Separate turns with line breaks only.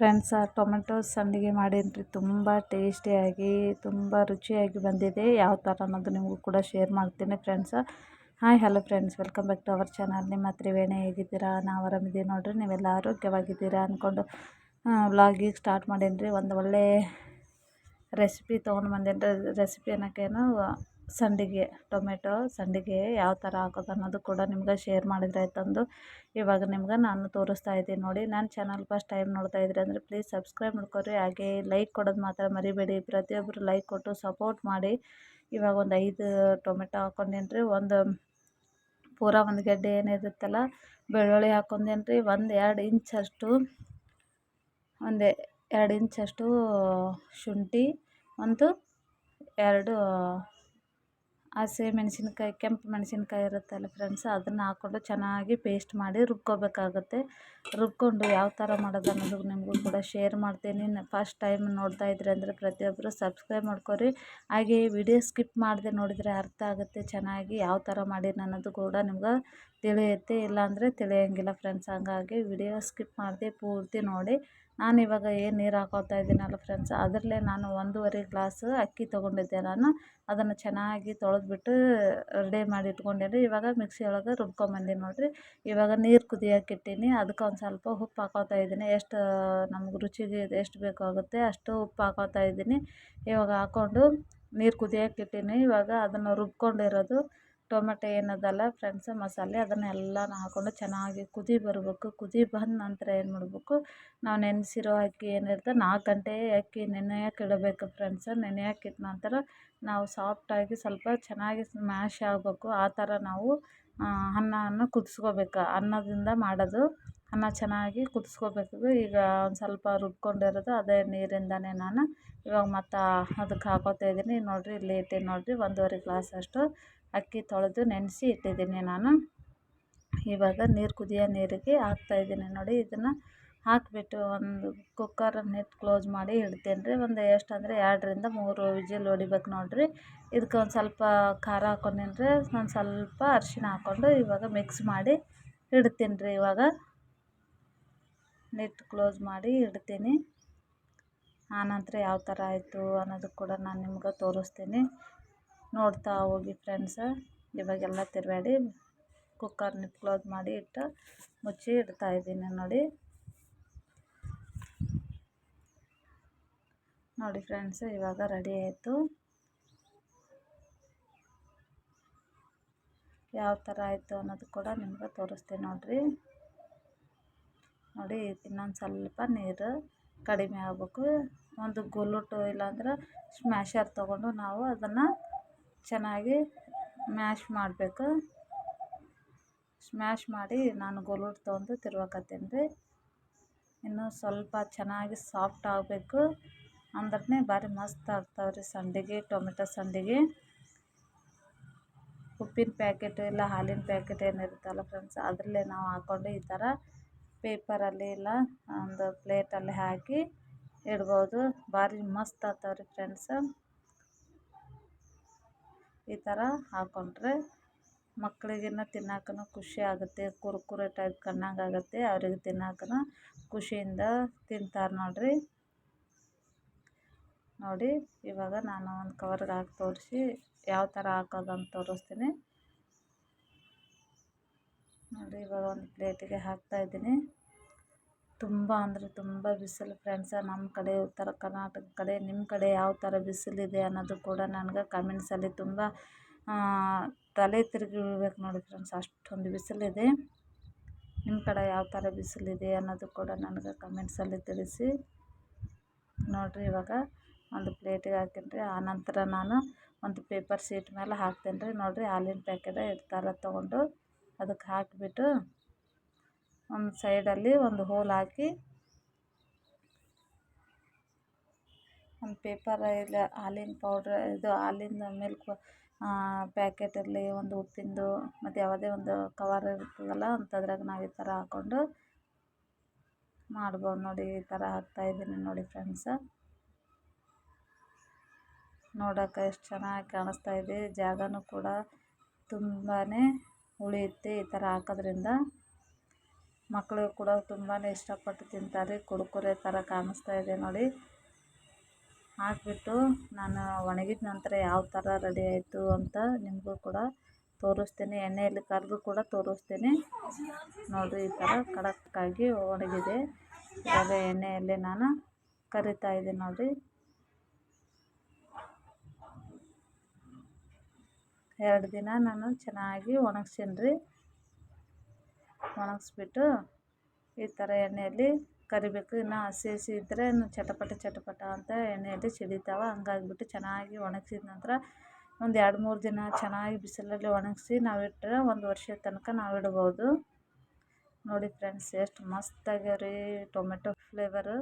Friends tomato ಸಂಡಿಗೆ ಮಾಡೀನಿ ರೀ ತುಂಬ ಟೇಸ್ಟಿಯಾಗಿ, ತುಂಬ ರುಚಿಯಾಗಿ ಬಂದಿದೆ. ಯಾವ ಥರ ಅನ್ನೋದು ನಿಮಗೂ ಕೂಡ ಶೇರ್ ಮಾಡ್ತೀನಿ friends. Hi, hello friends. Welcome back to our channel. ನಿಮ್ಮ ತ್ರಿವೇಣಿ ಹೇಗಿದ್ದೀರಾ? ನಾವು ಆರಾಮಿದ್ದೀವಿ ನೋಡಿರಿ. ನೀವೆಲ್ಲ ಆರೋಗ್ಯವಾಗಿದ್ದೀರಾ ಅಂದ್ಕೊಂಡು ವ್ಲಾಗಿಗೆ ಸ್ಟಾರ್ಟ್ ಮಾಡೀನಿ ರೀ ಒಂದು ಒಳ್ಳೆ ರೆಸಿಪಿ ತೊಗೊಂಡು ಬಂದೇನಿ ರೆಸಿಪಿ ಅನ್ನೋಕ್ಕೇನು ಸಂಡಿಗೆ, ಟೊಮೆಟೊ ಸಂಡಿಗೆ ಯಾವ ಥರ ಹಾಕೋದು ಅನ್ನೋದು ಕೂಡ ನಿಮ್ಗೆ ಶೇರ್ ಮಾಡಿದ್ರೆ ಆಯ್ತಂದು ಇವಾಗ ನಿಮ್ಗೆ ನಾನು ತೋರಿಸ್ತಾ ಇದ್ದೀನಿ ನೋಡಿ. ನನ್ನ ಚಾನಲ್ ಫಸ್ಟ್ ಟೈಮ್ ನೋಡ್ತಾ ಇದ್ರಿ ಅಂದರೆ ಪ್ಲೀಸ್ ಸಬ್ಸ್ಕ್ರೈಬ್ ಮಾಡ್ಕೊರಿ. ಹಾಗೆ ಲೈಕ್ ಕೊಡೋದು ಮಾತ್ರ ಮರಿಬೇಡಿ. ಪ್ರತಿಯೊಬ್ಬರು ಲೈಕ್ ಕೊಟ್ಟು ಸಪೋರ್ಟ್ ಮಾಡಿ. ಇವಾಗ ಒಂದು ಐದು ಟೊಮೆಟೊ ಹಾಕ್ಕೊಂಡೇನು ರೀ ಒಂದು ಪೂರ ಒಂದು ಗೆಡ್ಡೆ ಏನಿರುತ್ತಲ್ಲ ಬೆಳ್ಳುಳ್ಳಿ ಹಾಕ್ಕೊಂಡೇನು ರೀ ಒಂದು ಎರಡು ಇಂಚಷ್ಟು ಒಂದು ಎರಡು ಇಂಚಷ್ಟು ಶುಂಠಿ, ಒಂದು ಎರಡು ಹಸಿ ಮೆಣಸಿನ್ಕಾಯಿ, ಕೆಂಪು ಮೆಣಸಿನ್ಕಾಯಿ ಇರುತ್ತಲ್ಲ ಫ್ರೆಂಡ್ಸ್ ಅದನ್ನು ಹಾಕ್ಕೊಂಡು ಚೆನ್ನಾಗಿ ಪೇಸ್ಟ್ ಮಾಡಿ ರುಬ್ಕೊಬೇಕಾಗುತ್ತೆ. ರುಬ್ಕೊಂಡು ಯಾವ ಥರ ಮಾಡೋದು ಅನ್ನೋದು ನಿಮಗೂ ಕೂಡ ಶೇರ್ ಮಾಡ್ತೀನಿ. ಫಸ್ಟ್ ಟೈಮ್ ನೋಡ್ತಾ ಇದ್ರಿ ಅಂದರೆ ಪ್ರತಿಯೊಬ್ಬರು ಸಬ್ಸ್ಕ್ರೈಬ್ ಮಾಡ್ಕೊರಿ. ಹಾಗೆ ವಿಡಿಯೋ ಸ್ಕಿಪ್ ಮಾಡದೆ ನೋಡಿದರೆ ಅರ್ಥ ಆಗುತ್ತೆ ಚೆನ್ನಾಗಿ ಯಾವ ಥರ ಮಾಡೀನಿ ಅನ್ನೋದು ಕೂಡ ನಿಮ್ಗೆ ತಿಳಿಯುತ್ತೆ, ಇಲ್ಲಾಂದರೆ ತಿಳಿಯೋಂಗಿಲ್ಲ ಫ್ರೆಂಡ್ಸ್ ಹಂಗಾಗಿ ವಿಡಿಯೋ ಸ್ಕಿಪ್ ಮಾಡದೆ ಪೂರ್ತಿ ನೋಡಿ. ನಾನು ಇವಾಗ ಏನು ನೀರು ಹಾಕೋತಾ ಇದ್ದೀನಲ್ಲ ಫ್ರೆಂಡ್ಸ್ ಅದರಲ್ಲೇ ನಾನು ಒಂದೂವರೆ ಗ್ಲಾಸ್ ಅಕ್ಕಿ ತೊಗೊಂಡಿದ್ದೆ ನಾನು. ಅದನ್ನು ಚೆನ್ನಾಗಿ ತೊಳೆದ್ಬಿಟ್ಟು ರೆಡಿ ಮಾಡಿ ಇಟ್ಕೊಂಡೇನಿ. ಇವಾಗ ಮಿಕ್ಸಿ ಒಳಗೆ ರುಬ್ಕೊಂಬಂದೀನಿ ನೋಡಿರಿ. ಇವಾಗ ನೀರು ಕುದಿಯೋಕೆ ಇಟ್ಟೀನಿ. ಅದಕ್ಕೆ ಒಂದು ಸ್ವಲ್ಪ ಉಪ್ಪು ಹಾಕೋತಾ ಇದ್ದೀನಿ. ಎಷ್ಟು, ನಮ್ಗೆ ರುಚಿಗೆ ಎಷ್ಟು ಬೇಕಾಗುತ್ತೆ ಅಷ್ಟು ಉಪ್ಪು ಹಾಕೋತಾ ಇದ್ದೀನಿ. ಇವಾಗ ಹಾಕ್ಕೊಂಡು ನೀರು ಕುದಿಯೋಕೆ ಇಟ್ಟೀನಿ. ಇವಾಗ ಅದನ್ನು ರುಬ್ಕೊಂಡಿರೋದು ಟೊಮೆಟೊ ಏನದಲ್ಲ ಫ್ರೆಂಡ್ಸ್ ಮಸಾಲೆ ಅದನ್ನೆಲ್ಲನೂ ಹಾಕ್ಕೊಂಡು ಚೆನ್ನಾಗಿ ಕುದಿ ಬರಬೇಕು. ಕುದಿ ಬಂದ ನಂತರ ಏನು ಮಾಡಬೇಕು? ನಾವು ನೆನೆಸಿರೋ ಅಕ್ಕಿ ಏನಿರುತ್ತೆ ನಾಲ್ಕು ಗಂಟೆ ಅಕ್ಕಿ ನೆನೆಯೋಕೆ ಇಡಬೇಕು ಫ್ರೆಂಡ್ಸ್ ನೆನೆಯೋಕೆ ಇಟ್ಟ ನಂತರ ನಾವು ಸಾಫ್ಟಾಗಿ ಸ್ವಲ್ಪ ಚೆನ್ನಾಗಿ ಮ್ಯಾಶ್ ಆಗಬೇಕು. ಆ ಥರ ನಾವು ಅನ್ನವನ್ನು ಕುದಿಸ್ಕೋಬೇಕು. ಅನ್ನದಿಂದ ಮಾಡೋದು, ಅನ್ನ ಚೆನ್ನಾಗಿ ಕುದಿಸ್ಕೋಬೇಕು. ಈಗ ಒಂದು ಸ್ವಲ್ಪ ರುಬ್ಕೊಂಡಿರೋದು ಅದೇ ನೀರಿಂದನೇ ನಾನು. ಇವಾಗ ಮತ್ತು ಅದಕ್ಕೆ ಹಾಕೋತಾ ಇದ್ದೀನಿ ನೋಡಿರಿ ಇಲ್ಲಿ ಇಟ್ಟೀನಿ ನೋಡಿರಿ, ಒಂದೂವರೆ ಗ್ಲಾಸ್ ಅಷ್ಟು ಅಕ್ಕಿ ತೊಳೆದು ನೆನೆಸಿ ಇಟ್ಟಿದ್ದೀನಿ ನಾನು. ಇವಾಗ ನೀರು ಕುದಿಯೋ ನೀರಿಗೆ ಹಾಕ್ತಾಯಿದ್ದೀನಿ ನೋಡಿ. ಇದನ್ನು ಹಾಕಿಬಿಟ್ಟು ಒಂದು ಕುಕ್ಕರನ್ನು ಇಟ್ಟು ಕ್ಲೋಸ್ ಮಾಡಿ ಇಡ್ತೀನಿ ರೀ. ಒಂದು ಎಷ್ಟು ಅಂದರೆ ಎರಡರಿಂದ ಮೂರು ವಿಜಿಲ್ ಹೊಡಿಬೇಕು ನೋಡಿರಿ. ಇದಕ್ಕೆ ಒಂದು ಸ್ವಲ್ಪ ಖಾರ ಹಾಕ್ಕೊಂಡೀನಿ ರೀ. ಒಂದು ಸ್ವಲ್ಪ ಅರಿಶಿನ ಹಾಕ್ಕೊಂಡು ಇವಾಗ ಮಿಕ್ಸ್ ಮಾಡಿ ಇಡ್ತೀನಿ ರೀ ಇವಾಗ. ನೆಟ್ ಕ್ಲೋಸ್ ಮಾಡಿ ಇಡ್ತೀನಿ. ಆನಂತರ ಯಾವ ಥರ ಆಯಿತು ಅನ್ನೋದು ಕೂಡ ನಾನು ನಿಮ್ಗೆ ತೋರಿಸ್ತೀನಿ. ನೋಡ್ತಾ ಹೋಗಿ ಫ್ರೆಂಡ್ಸ ಇವಾಗೆಲ್ಲ ತಿರುಗಾಡಿ ಕುಕ್ಕರ್ನ ಕ್ಲೋಸ್ ಮಾಡಿ ಇಟ್ಟು ಮುಚ್ಚಿ ಇಡ್ತಾಯಿದ್ದೀನಿ ನೋಡಿ. ನೋಡಿ ಫ್ರೆಂಡ್ಸ್ ಇವಾಗ ರೆಡಿ ಆಯಿತು. ಯಾವ ಥರ ಆಯಿತು ಅನ್ನೋದು ಕೂಡ ನಿಮ್ಗೆ ತೋರಿಸ್ತೀನಿ ನೋಡಿರಿ. ನೋಡಿ, ಇನ್ನೊಂದು ಸ್ವಲ್ಪ ನೀರು ಕಡಿಮೆ ಆಗಬೇಕು. ಒಂದು ಗುಲ್ಲುಟು ಇಲ್ಲಾಂದ್ರೆ ಸ್ಮ್ಯಾಶರ್ ತೊಗೊಂಡು ನಾವು ಅದನ್ನು ಚೆನ್ನಾಗಿ ಮ್ಯಾಶ್ ಮಾಡಬೇಕು. ಸ್ಮ್ಯಾಶ್ ಮಾಡಿ ನಾನು ಗೊಲುಟ್ ತೊಗೊಂಡು ತಿರ್ಗಾಕತ್ತೀನಿ ರೀ. ಇನ್ನೂ ಸ್ವಲ್ಪ ಚೆನ್ನಾಗಿ ಸಾಫ್ಟ್ ಆಗಬೇಕು. ಅಂದ್ರೆ ಭಾರಿ ಮಸ್ತ್ ಆಗ್ತಾವೆ ರೀ ಸಂಡಿಗೆ, ಟೊಮೆಟೊ ಸಂಡಿಗೆ. ಉಪ್ಪಿನ ಪ್ಯಾಕೆಟ್ ಇಲ್ಲ ಹಾಲಿನ ಪ್ಯಾಕೆಟ್ ಏನಿರುತ್ತಲ್ಲ ಫ್ರೆಂಡ್ಸ್ ಅದರಲ್ಲೇ ನಾವು ಹಾಕ್ಕೊಂಡು ಈ ಥರ ಪೇಪರಲ್ಲಿ ಇಲ್ಲ, ಒಂದು ಪ್ಲೇಟಲ್ಲಿ ಹಾಕಿ ಇಡ್ಬೋದು. ಭಾರಿ ಮಸ್ತ್ ಆಗ್ತಾವೆ ರೀ ಫ್ರೆಂಡ್ಸ ಈ ಥರ ಹಾಕ್ಕೊಂಡ್ರೆ ಮಕ್ಕಳಿಗೆಲ್ಲ ತಿನ್ನಕ್ಕೂ ಖುಷಿ ಆಗುತ್ತೆ, ಕುರ್ಕುರೆ ಟೈಪ್ ಕಣ್ಣಂಗೆ ಆಗುತ್ತೆ, ಅವ್ರಿಗೆ ತಿನ್ನಕ್ಕೂ ಖುಷಿಯಿಂದ ತಿಂತಾರೆ ನೋಡಿರಿ. ನೋಡಿ, ಇವಾಗ ನಾನು ಒಂದು ಕವರ್ಗೆ ಹಾಕಿ ತೋರಿಸಿ ಯಾವ ಥರ ಹಾಕೋದಂತ ತೋರಿಸ್ತೀನಿ. ನೋಡಿ, ಇವಾಗ ಒಂದು ಪ್ಲೇಟಿಗೆ ಹಾಕ್ತಾಯಿದ್ದೀನಿ ತುಂಬ ಅಂದರೆ ತುಂಬ ಬಿಸಿಲು ಫ್ರೆಂಡ್ಸ, ನಮ್ಮ ಕಡೆ ಉತ್ತರ ಕರ್ನಾಟಕ ಕಡೆ, ನಿಮ್ಮ ಕಡೆ ಯಾವ ಥರ ಬಿಸಿಲಿದೆ ಅನ್ನೋದು ಕೂಡ ನನಗೆ ಕಮೆಂಟ್ಸಲ್ಲಿ ತುಂಬ ತಲೆ ತಿರುಗಿ ನೋಡಿ ಫ್ರೆಂಡ್ಸ್, ಅಷ್ಟೊಂದು ಬಿಸಿಲಿದೆ. ನಿಮ್ಮ ಕಡೆ ಯಾವ ಥರ ಬಿಸಿಲಿದೆ ಅನ್ನೋದು ಕೂಡ ನನಗೆ ಕಮೆಂಟ್ಸಲ್ಲಿ ತಿಳಿಸಿ. ನೋಡಿರಿ ಇವಾಗ ಒಂದು ಪ್ಲೇಟಿಗೆ ಆ ನಂತರ ನಾನು ಒಂದು ಪೇಪರ್ ಶೀಟ್ ಮೇಲೆ ಹಾಕ್ತೇನೆ ರೀ ನೋಡಿರಿ ಹಾಲಿನ ಪ್ಯಾಕೆಟ್ ಥರ ತೊಗೊಂಡು ಅದಕ್ಕೆ ಹಾಕಿಬಿಟ್ಟು ಒಂದು ಸೈಡಲ್ಲಿ ಒಂದು ಹೋಲ್ ಹಾಕಿ ಒಂದು ಪೇಪರ್ ಇಲ್ಲ, ಹಾಲಿನ ಪೌಡ್ರ್ ಇದು ಹಾಲಿನ ಮಿಲ್ಕ್ ಪ್ಯಾಕೆಟ್ ಇರಲಿ ಒಂದು ಉಪ್ಪಿಂದು, ಮತ್ತು ಯಾವುದೇ ಒಂದು ಕವರ್ ಇರ್ತದಲ್ಲ ಅಂಥದ್ರಾಗ ನಾವು ಈ ಥರ ಹಾಕ್ಕೊಂಡು ಮಾಡ್ಬೋದು ನೋಡಿ, ಈ ಥರ ಹಾಕ್ತಾಯಿದ್ದೀನಿ ನೋಡಿ ಫ್ರೆಂಡ್ಸ. ನೋಡೋಕೆ ಎಷ್ಟು ಚೆನ್ನಾಗಿ ಕಾಣಿಸ್ತಾ ಇದೆ, ಜಾಗನೂ ಕೂಡ ತುಂಬಾ ಉಳಿಯುತ್ತೆ ಈ ಥರ ಹಾಕೋದ್ರಿಂದ. ಮಕ್ಕಳು ಕೂಡ ತುಂಬಾ ಇಷ್ಟಪಟ್ಟು ತಿಂತಾರೆ, ಕುರ್ಕುರೆ ಥರ ಕಾಣಿಸ್ತಾ ಇದೆ ನೋಡಿ. ಹಾಕಿಬಿಟ್ಟು ನಾನು ಒಣಗಿದ ನಂತರ ಯಾವ ಥರ ರೆಡಿ ಆಯಿತು ಅಂತ ನಿಮಗೂ ಕೂಡ ತೋರಿಸ್ತೀನಿ, ಎಣ್ಣೆಯಲ್ಲಿ ಕರೆದು ಕೂಡ ತೋರಿಸ್ತೀನಿ. ನೋಡಿರಿ, ಈ ಥರ ಖಡಕ್ಕಾಗಿ ಒಣಗಿದೆ. ಇವಾಗ ಎಣ್ಣೆಯಲ್ಲಿ ನಾನು ಕರಿತಾ ಇದ್ದೀನಿ ನೋಡಿರಿ. ಎರಡು ದಿನ ನಾನು ಚೆನ್ನಾಗಿ ಒಣಗ್ಸೀನಿ ರೀ ಒಣಗಿಸ್ಬಿಟ್ಟು ಈ ಥರ ಎಣ್ಣೆಯಲ್ಲಿ ಕರಿಬೇಕು. ಇನ್ನು ಹಸಿ ಹಸಿ ಇದ್ದರೆ ಇನ್ನು ಚಟಪಟ ಚಟಪಟ ಅಂತ ಎಣ್ಣೆಯಲ್ಲಿ ಸಿಡಿತಾವೆ ಹಂಗಾಗ್ಬಿಟ್ಟು ಚೆನ್ನಾಗಿ ಒಣಗಿಸಿದ ನಂತರ ಒಂದು ಎರಡು, ಮೂರು ದಿನ ಚೆನ್ನಾಗಿ ಬಿಸಿಲಲ್ಲಿ ಒಣಗಿಸಿ ನಾವು ಇಟ್ಟರೆ ಒಂದು ವರ್ಷದ ತನಕ ನಾವು ಇಡ್ಬೋದು ನೋಡಿ ಫ್ರೆಂಡ್ಸ್, ಎಷ್ಟು ಮಸ್ತ್ ಆಗ್ಯಾವ ರೀ ಟೊಮೆಟೊ ಫ್ಲೇವರು.